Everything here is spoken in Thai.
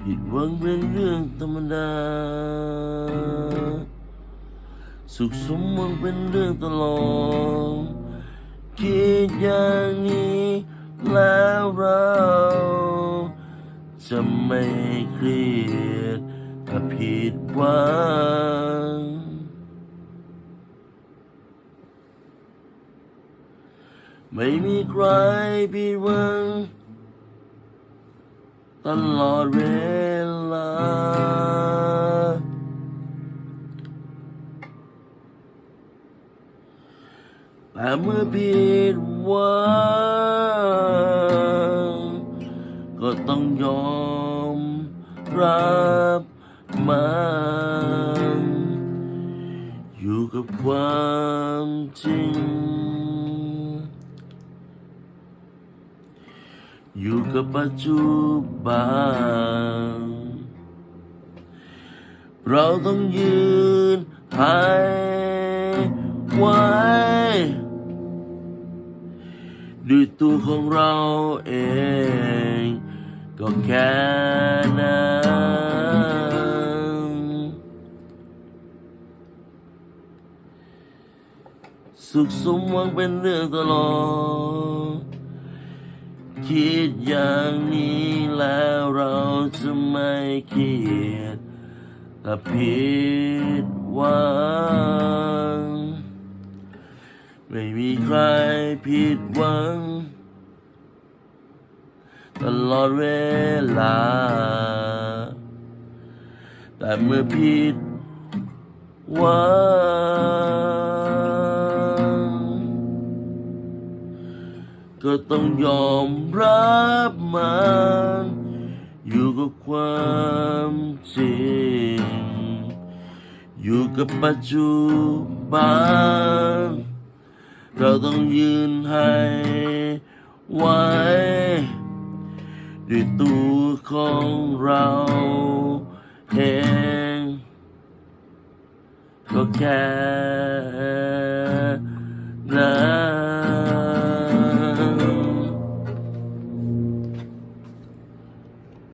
ผิดหวังเป็นเรื่องธรรมดา สุขสมหวังเป็นเรื่องตลอดคิดอย่างนี้แล้วเราจะไม่เครียดถ้าผิดหวังไม่มีใครผิดหวัง ตลอดเวลา แต่เมื่อผิดหวังก็ต้องยอมรับมันอยู่กับความจริง อยู่กับปัจจุบัน เราต้องยืนให้ไว้ด้วยตัวของเราเอง ก็แค่นั้นสุขสมหวังเป็นเรื่องตลอด คิดอย่างนี้แล้วเราจะไม่เกลียดถ้าผิดหวัง ไม่มีใครผิดหวัง ตลอดเวลา แต่เมื่อผิดหวัง ก็ต้องยอมรับมัน อยู่กับความจริง อยู่กับปัจจุบัน เราต้องยืนให้ไว้ด้วยตัวของเราเองก็แค่นั้น